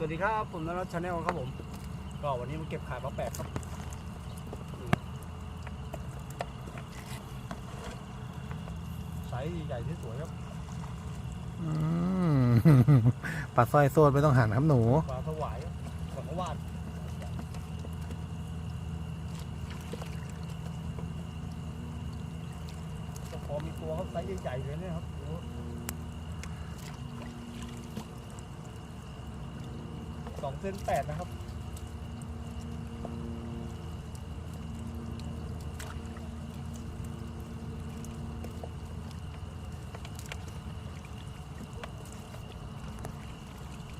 สวัสดีครับ ผมนรัชชาแนลครับผม ก็วันนี้มาเก็บขายปลาแปดครับนี่ไซส์ใหญ่ที่สวยครับอืมปลาสร้อยโซดไม่ต้องหันครับหนู ปลาสวายสังขวาดก็พอมีตัวเขาไซส์ใหญ่ๆเลยเนี่ยครับดู สองเส้นแปดนะครับ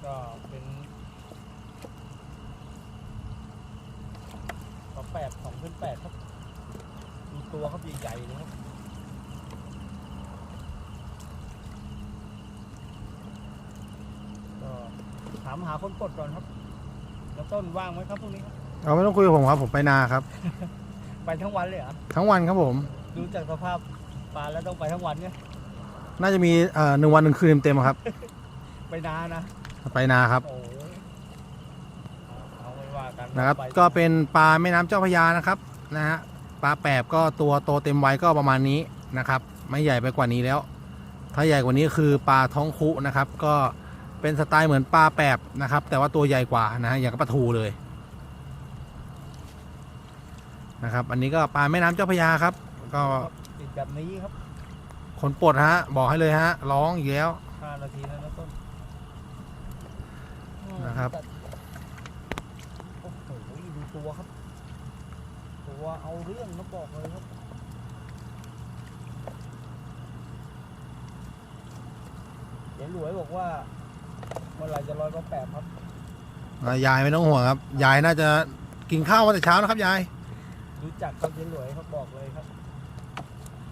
ก็เป็นปลาแปดสองเส้นแปดครับ มีตัวครับใหญ่ๆเลยครับ ก็ถามหา คนกดก่อนครับแล้วต้นว่างไหมครับพรุ่งนี้ครับเอาไม่ต้องคุยกับผมครับ ผมไปนาครับ ไปทั้งวันเลยเหรอทั้งวันครับผม ดูจากสภาพปลาแล้วต้องไปทั้งวันเนี่ยน่าจะมีเอ่อหนึ่งวันหนึ่งคืนเต็มๆครับ ไปนานนะไปนาครับ โอ้ยเอาเอาไม่ว่ากันนะครับ ไปก็เป็นปลาแม่น้ำเจ้าพระยานะครับนะฮะปลาแปบก็ตัวโตเต็มวัยก็ประมาณนี้นะครับ ไม่ใหญ่ไปกว่านี้แล้ว ถ้าใหญ่กว่านี้คือปลาท้องคุนะครับ ก็ เป็นสไตล์เหมือนปลาแปบนะครับ แต่ว่าตัวใหญ่กว่านะฮะอย่างกับปลาทูเลยนะครับ อันนี้ก็ปลาแม่น้ำเจ้าพระยาครับ ก็ติดแบบนี้ครับคนปลดฮะ บอกให้เลยฮะ ร้องอีกแล้วห้านาทีแล้วนะต้นนะครับโอ้โหดูตัวครับ ตัวเอาเรื่องนะบอกเลยครับเดี๋ยวหลวยบอกว่า เมื่อไหรจะลอยก็แปดครับอะยายไม่ต้องห่วงครับ ยายน่าจะกินข้าวมาแต่เช้านะครับยาย รู้จักครับเจ๊หลวยครับบอกเลยครับ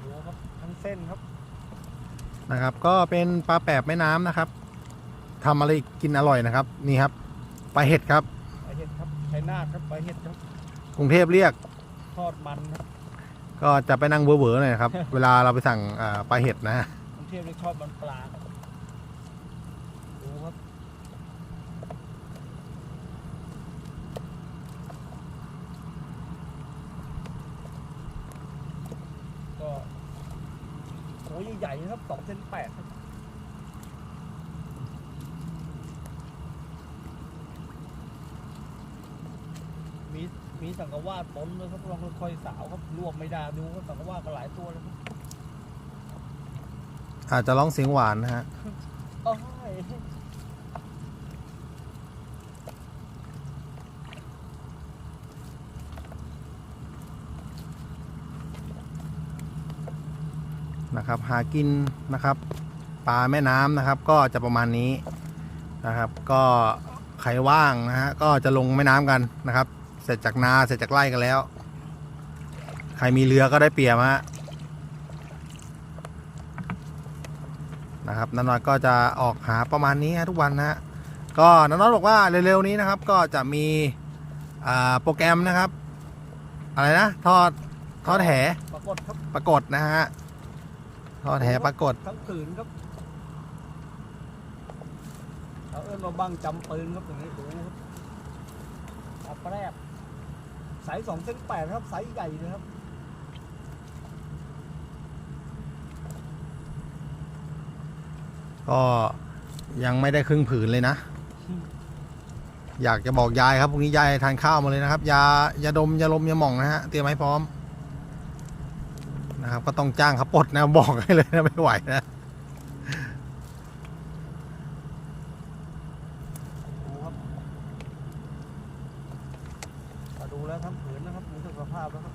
ดูครับทั้งเส้นครับนะครับ ก็เป็นปลาแปบแม่น้ำนะครับทำอะไรกินอร่อยนะครับ นี่ครับปลาเห็ดครับ ไปเห็ดครับไชัยนาทครับไปเห็ดครับกรุงเทพเรียก ทอดมันครับก็จะไปนั่งเวอร์ๆหน่อยนะครับ เวลาเราไปสั่งอ่าปลาเห็ดนะฮะกรุงเทพเรียกทอดมันปลาครับดูครับ ก็โอ้ย ใหญ่ๆนะครับสองเซนแปดครับมีมีสังกะวาดปนด้วยครับลองค่อยๆสาวครับรวบไม่ได้ดูครับสังกะวาดก็หลายตัวเลยครับอาจจะร้องเสียงหวานนะฮะ โอ้ย นะครับ หากินนะครับปลาแม่น้ำนะครับ ก็จะประมาณนี้นะครับ ก็ใครว่างนะฮะก็จะลงแม่น้ำกันนะครับ เสร็จจากนาเสร็จจากไร่กันแล้ว ใครมีเรือก็ได้เปรียบฮะนะครับนันน้อยก็จะออกหาประมาณนี้ฮะทุกวันนะฮะก็นันน้อยบอกว่าเร็วๆนี้นะครับ ก็จะมีอ่าโปรแกรมนะครับ อะไรนะ ทอดทอดแหปรากฏครับปรากฏนะฮะ ทอดแหปรากฏทั้งผืนครับเอาเอื้อนมาบังจำปืนครับอย่างนี้ดูครับอัปแรกสายสองเส้นแปดครับสายใหญ่เลยครับก็ยังไม่ได้ครึ่งผืนเลยนะ อยากจะบอกยายครับพรุ่งนี้ยายทานข้าวมาเลยนะครับยายาดมยาลมยาหม่องนะฮะเตรียมให้พร้อม นะครับ ก็ต้องจ้างเขาปลดนะบอกให้เลยนะไม่ไหวนะดูครับมาดูแล้วทั้งผืนนะครับดูสภาพแล้วครับ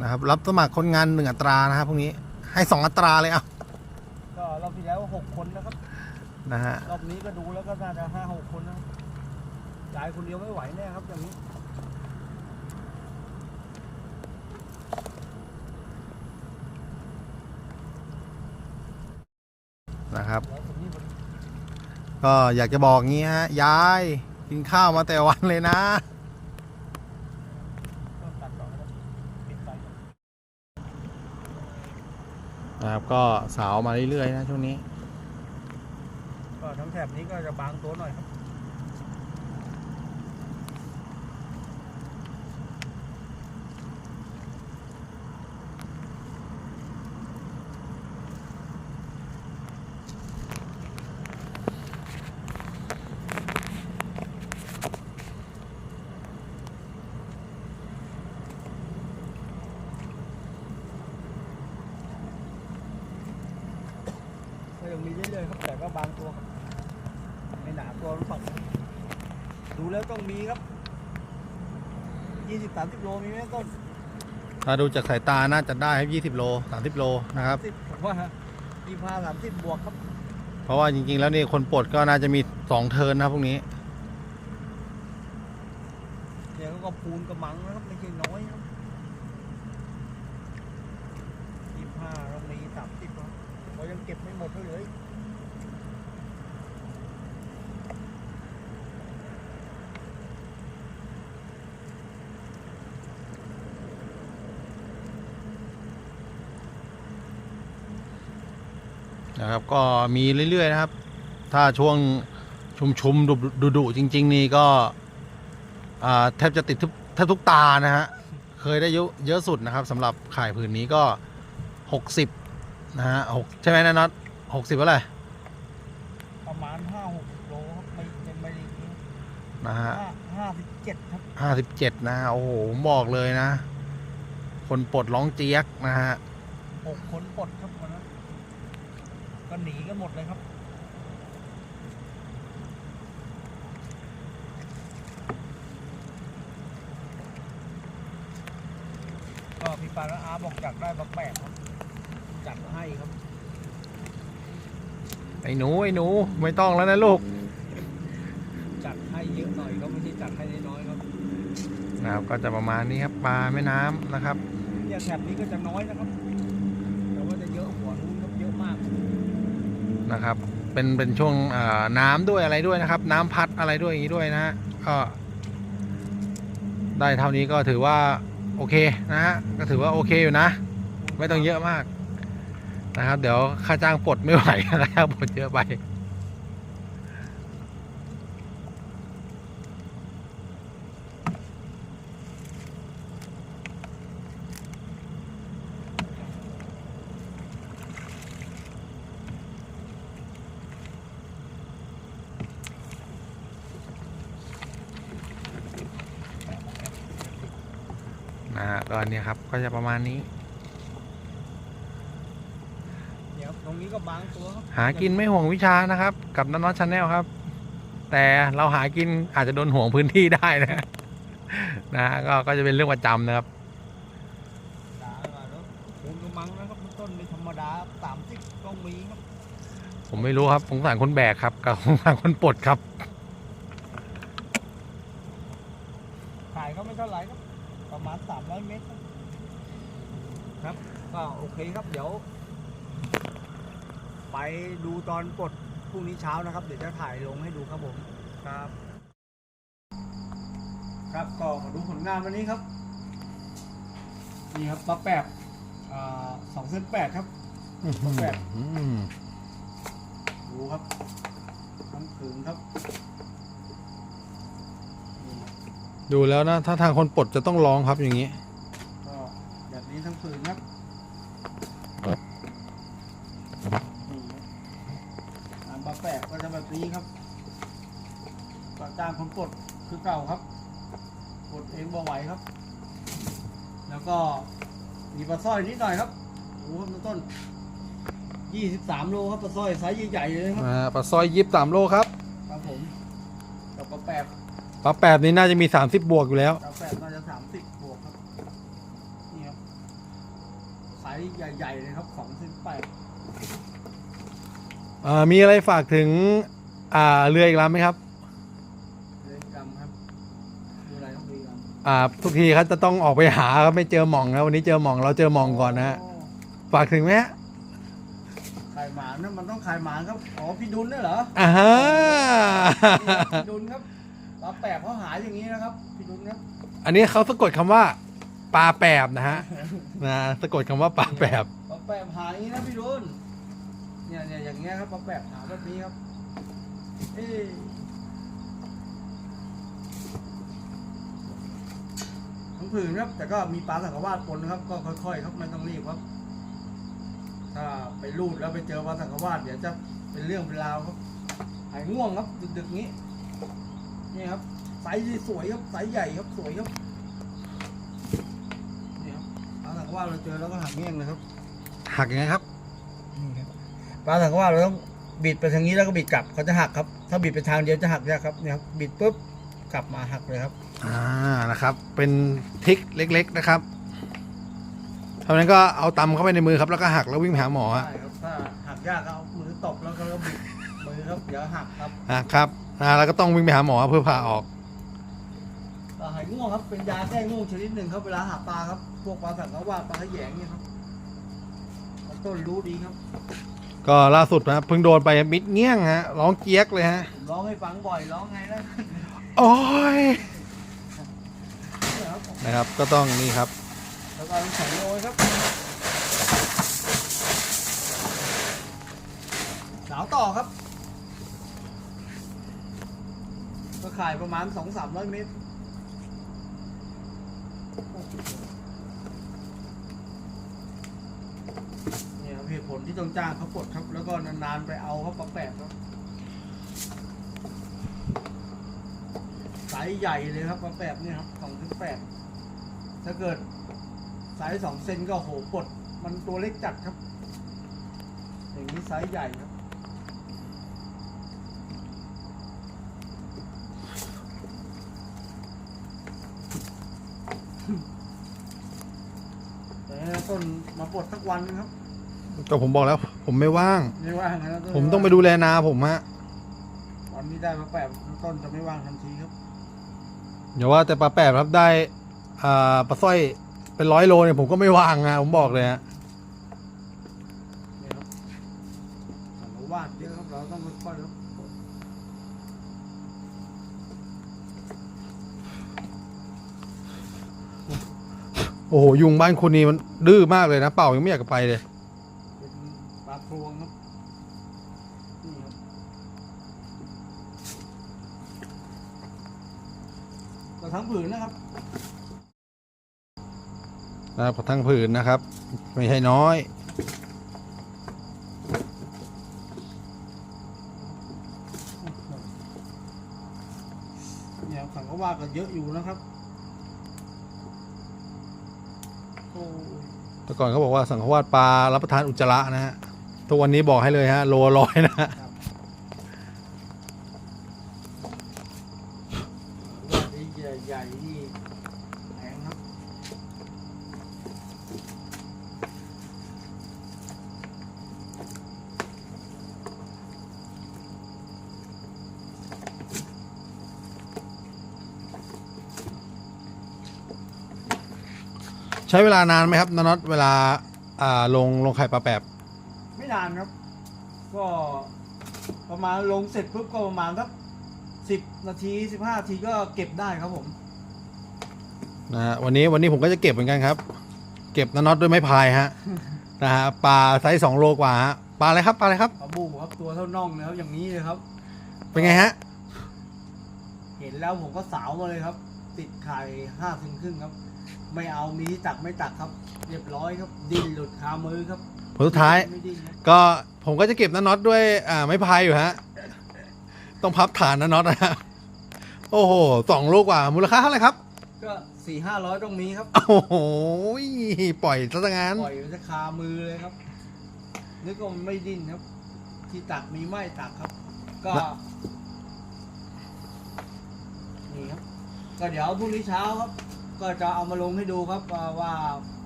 นะครับรับสมัครคนงานหนึ่งอัตรานะครับพรุ่งนี้ให้สองอัตราเลยเอาก็รอบที่แล้วหกคนนะครับนะฮะรอบนี้ก็ดูแล้วก็น่าจะห้าหกคนนะครับยายคนเดียวไม่ไหวแน่ครับอย่างนี้ นะครับ ก็อยากจะบอกงี้ฮะยายกินข้าวมาแต่วันเลยนะนนะครับก็สาวมาเรื่อยๆนะช่วงนี้ ก็ทั้งแถบนี้ก็จะบางตัวหน่อยครับ ก็ยังมีเรื่อยๆครับ แต่ก็บางตัวครับ ไม่หนาตัวมันฝักดูแล้ว ต้องมีครับยี่สิบสามสิบโลมีไหมต้นถ้าดูจากสายตาน่าจะได้ครับยี่สิบโลสามสิบโลนะครับสิบผมว่ายี่ห้าสามสิบบวกครับ เพราะว่าจริงๆแล้วนี่คนปลดก็น่าจะมีสองเทิร์นนะครับพวกนี้เนี่ยก็ปูนกระมังนะครับไม่ใช่น้อยครับยี่ห้าเรามีสามสิบครับเรายังเก็บไม่หมดเลย นะครับ ก็มีเรื่อย ๆ นะครับ ถ้าช่วงชุมๆดุดุๆจริง ๆ นี่ก็อ่าแทบจะติดทุกแทบทุกตานะฮะเคยได้เยอะเยอะสุดนะครับสำหรับข่ายผืนนี้ก็หกสิบนะฮะหกใช่ไหมนะน็อตหกสิบเท่าไหร่ประมาณห้าหกโลครับไม่ไม่ไม่ได้เยอะนะฮะห้าห้าสิบเจ็ดครับห้าสิบเจ็ดนะโอ้โหผมบอกเลยนะ คนปลดร้องเจี๊ยกนะฮะหกคนปลดครับวันนั้น ก็หนีกันหมดเลยครับก็พี่ปาและอาบอกจัดได้มาแปดครับ จัดให้ครับไอ้หนูไอ้หนูไม่ต้องแล้วนะลูกจัดให้เยอะหน่อยก็ไม่ใช่จัดให้น้อยๆครับนะครับก็จะประมาณนี้ครับปลาแม่น้ำนะครับ เนี่ยแถบนี้ก็จะน้อยนะครับ แต่ว่าจะเยอะหัวนู้นครับเยอะมาก นะครับ เป็นเป็นช่วงน้ำด้วยอะไรด้วยนะครับ น้ำพัดอะไรด้วยอย่างนี้ด้วยนะฮะก็ได้เท่านี้ก็ถือว่าโอเคนะฮะก็ถือว่าโอเคอยู่นะ ไม่ต้องเยอะมากนะครับ เดี๋ยวค่าจ้างปลดไม่ไหวนะครับปลดเยอะไป นะฮะก็เนี่ยครับ ก็จะประมาณนี้ เดี๋ยวตรงนี้ก็บางตัวครับหากินไม่ห่วงวิชานะครับ กับน้องน้องชาแนลครับ แต่เราหากินอาจจะโดนห่วงพื้นที่ได้นะ นะฮะก็ก็จะเป็นเรื่องประจำนะครับด่ามาแล้วปูนกระมังนะครับต้นไม่ธรรมดาสามสิบต้องมีครับผมไม่รู้ครับสงสารคนแบกครับ กับสงสารคนปลดครับ ขายก็ไม่เท่าไหร่ครับ ประมาณสามร้อยเมตร ครับ ก็โอเคครับ เดี๋ยว ไปดูตอนปลดพรุ่งนี้เช้านะครับ เดี๋ยวจะถ่ายลงให้ดูครับผมครับ ครับก็มาดูผลงานวันนี้ครับ นี่ครับปลาแปบอ่าสองเส้นแปดครับแปดอืมดูครับทั้งผืนครับนี่ ดูแล้วนะ ถ้าทางคนปลดจะต้องร้องครับอย่างนี้ ก็แบบนี้ทั้งผืนครับนี่ครับอ่าปลาแปบก็จะแบบนี้ครับปลาจ้างคนกดคือเก่าครับกดเองบ่ไหวครับ แล้วก็มีปลาสร้อยนิดหน่อยครับโอ้โหครับต้นยี่สิบสามโลครับปลาสร้อยไซส์ใหญ่ๆเลยครับ อ่าปลาซอยยิบสามโลครับ ครับผมกับปลาแปบ ปลาแปดนี้น่าจะมี30บวกอยู่แล้วปลาแปบน่าจะสามสิบบวกครับ นี่ครับไซส์ใหญ่ๆเลยครับสองเส้นแปดอ่า มีอะไรฝากถึง อ่า เรืออีกลำไหมครับเรือนกำครับ ดูอะไรต้องดูกำอ่า ทุกทีเขาจะต้องออกไปหาครับไม่เจอหม่องแล้ววันนี้เจอหม่องเราเจอหม่องก่อนนะฮะโฝากถึงไหมฮะไข่หมานนั่นมันต้องไข่หมานครับ อ๋อ พี่ดุลนี่เหรอ อ่าฮะ พี่ดุลครับปลาแปบเขาหาอย่างนี้นะครับพี่ดุลครับอันนี้เขาสะกดคำว่าปลาแปบนะฮะนะสะกดคำว่าปลาแปบปลาแปแปบหาอย่างนี้นะพี่รุนเนี่ยเนี่ยอย่างเงี้ยครับปลาแปบหาแบบนี้ครับเอ๊ะทั้งผืนครับแต่ก็มีปลาสังกวาดปนนะครับ ก็ค่อยๆครับไม่ต้องรีบครับถ้าไปรูดแล้วไปเจอปลาสังกวาดเดี๋ยวจะเป็นเรื่องเป็นราวครับหายง่วงครับดึกๆนี้ นี่ครับไซส์สวยครับไซส์ใหญ่ครับสวยครับนี่ครับปลาสังกวาดเราเจอแล้วก็หักเงี้ยงเลยครับหักยังไงครับปลาสังกวาดเราต้องบิดไปทางนี้แล้วก็บิดกลับเขาจะหักครับ ถ้าบิดไปทางเดียวจะหักยากครับเนี่ยครับบิดปุ๊บกลับมาหักเลยครับ อ่านะครับ เป็นทริกเล็ก ๆนะครับเท่านั้นก็เอาตำเข้าไปในมือครับแล้วก็หักแล้ววิ่งไปหาหมอฮะใช่ครับถ้าหักยากก็เอามือตบแล้วก็บิดมือครับเดี๋ยวหักครับอ่าครับ อ่าแล้วก็ต้องวิ่งไปหาหมอเพื่อผ่าออกปลาหายง่วงครับ เป็นยาแก้ง่วงชนิดหนึ่งครับ เวลาหาปลาครับ พวกปลาสังกวาดปลาขยงเนี่ยครับต้นรู้ดีครับ ก็ล่าสุดนะเพิ่งโดนไปมิดเงี้ยงฮะร้องเจี๊ยกเลยฮะผมร้องให้ฟังบ่อยร้องไงนะโอ้ยเนี่ยครับนะครับ ก็ต้องนี่ครับ แล้วก็น้ำแข็งโรยครับ สาวต่อครับ ก็ขายประมาณสองสามร้อยเมตรเนี่ยเหตุผลที่ต้องจ้างเขาปลดครับ แล้วก็นานๆไปเอาเขาปลาแปดครับไซส์ใหญ่เลยครับปลาแปดเนี่ยครับสองถึงแปดถ้าเกิดไซส์สองเซนก็โหปลด มันตัวเล็กจัดครับ อย่างนี้ไซส์ใหญ่ครับ แต่ต้นมาปลดสักวันครับ ก็ผมบอกแล้ว ผมไม่ว่าง ไม่ว่างนะผมต้องไปดูแลนาผมฮะวันนี้ได้มาแปดต้นจะไม่ว่างทันทีครับ อย่าว่าแต่ปลาแปบครับได้ อ่าปลาสร้อยเป็นร้อยโลเนี่ยผมก็ไม่ว่างนะผมบอกเลยฮะ โอ้โหยุงบ้านคุณนี่มันดื้อมากเลยนะ เป่ายังไม่อยากจะไปเลย เป็นปลาพรวงครับ นี่ครับ กระทั้งผืนนะครับ นะครับทั้งผืนนะครับ ไม่ใช่น้อย เนี่ยสังกวาดก็เยอะอยู่นะครับโอ้ย แต่ก่อนเขาบอกว่าสังฆวาสปลารับประทานอุจจาระนะฮะทุกวันนี้บอกให้เลยฮะโลร้อยนะฮะ ว่าที่ใหญ่ๆนี่แพงครับ ใช้เวลานานไหมครับนน็อตเวลาอ่าลงลงไข่ปลาแปบไม่นานครับ ก็ประมาณลงเสร็จปุ๊บก็ประมาณสักสิบนาทีสิบห้านาทีก็เก็บได้ครับผม นะฮะวันนี้วันนี้ผมก็จะเก็บเหมือนกันครับ เก็บนน็อตด้วยไม้พายฮะ นะฮะปลาไซส์สองโลกว่าฮะปลาอะไรครับปลาอะไรครับ ปลาบูครับตัวเท่าน่องเลยครับอย่างนี้เลยครับ เป็นไงฮะเห็นแล้วผมก็สาวมาเลยครับ ติดไข่ห้าถึงครึ่งครับ ไม่เอามีที่ตักไม่ตักครับ เรียบร้อยครับดิ้นหลุดคามือครับผลสุดท้าย ไม่ดิ้นครับก็ผมก็จะเก็บนน็อตด้วยอ่าไม้พายอยู่ฮะ ต้องพับฐานนน็อตนะฮะโอ้โหสองโลกว่า มูลค่าเท่าไหร่ครับ ก็สี่ห้าร้อยต้องมีครับ โอ้โหปล่อยซะงั้น ปล่อยมันจะคามือเลยครับ นึกว่ามันไม่ดิ้นครับ ที่ตักมีไม่ตักครับ ก็แล้วนี่ครับ ก็เดี๋ยวพรุ่งนี้เช้าครับ ก็จะเอามาลงให้ดูครับว่าว่า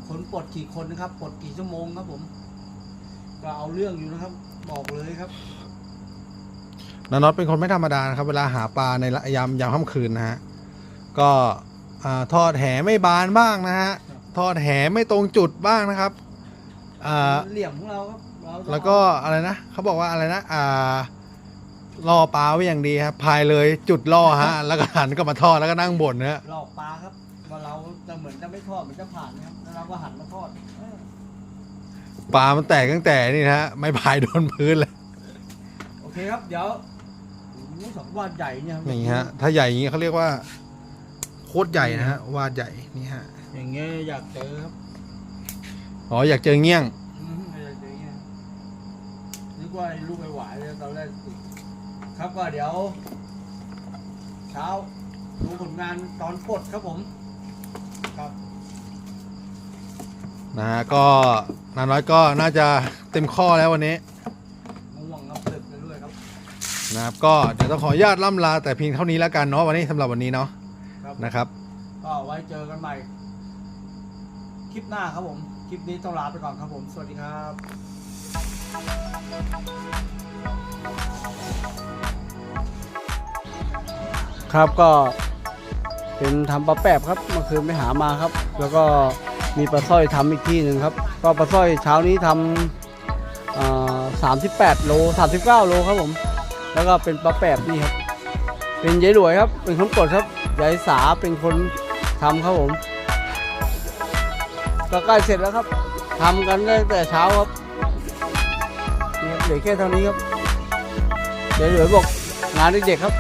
คนปลดกี่คนนะครับปลดกี่ชั่วโมงครับผม ก็เอาเรื่องอยู่นะครับ บอกเลยครับนน็อตเป็นคนไม่ธรรมดานะครับ เวลาหาปลาในยามยามค่ำคืนนะฮะก็อ่าทอดแหไม่บานบ้างนะฮะทอดแหไม่ตรงจุดบ้างนะครับอ่าเหลี่ยมของเราครับเราจะแล้วก็อะไรนะเขาบอกว่าอะไรนะอ่าล่อปลาไว้อย่างดีครับพายเลยจุดล่อฮะ แล้วก็หันก็มาทอดแล้วก็นั่งบ่นนะฮะหลอกปลาครับ ว่าเราจะเหมือนจะไม่ทอดเหมือนจะผ่านนะครับแล้วเราก็หันมาทอดเออปลามันแตกตั้งแต่นี่นะฮะไม่พายโดนพื้นเลยโอเคครับ เดี๋ยวโอ้โหสองวาดใหญ่เนี่ยครับนี่ฮะ ถ้าใหญ่อย่างนี้เขาเรียกว่า โคตรใหญ่นะฮะวาดใหญ่นี่ฮะอย่างเงี้ยอยากเจอครับอ๋ออยากเจอเงี้ยงอืมอยากเจออย่างเงี้ยนึกว่าไอ้ลูกไอ้หวายเลยตอนแรกครับก็เดี๋ยว เช้าดูผลงานตอนปลดครับผม ครับนะฮะก็นาน้อยก็น่าจะเต็มข้อแล้ววันนี้ง่วงครับตึกไปด้วยครับ นะครับก็เดี๋ยวต้องขออนุญาตล่ำลาแต่เพียงเท่านี้แล้วกันเนาะวันนี้สำหรับวันนี้เนาะครับนะครับ ก็ไว้เจอกันใหม่ คลิปหน้าครับผม คลิปนี้ต้องลาไปก่อนครับผม สวัสดีครับครับก็ เป็นทำปลาแปบครับเมื่อคืนไปหามาครับ แล้วก็มีปลาสร้อยทำอีกที่หนึ่งครับ ก็ปลาสร้อยเช้านี้ทำสามสิบแปดโลสามสิบเก้าโลครับผม แล้วก็เป็นปลาแปบนี่ครับ เป็นยายหลวยครับ เป็นคนกดครับยายสาเป็นคนทำครับผมก็ใกล้เสร็จแล้วครับทำกันตั้งแต่เช้าครับนี่ครับเหลือแค่เท่านี้ครับยายหลวยบอกงานเด็กๆครับ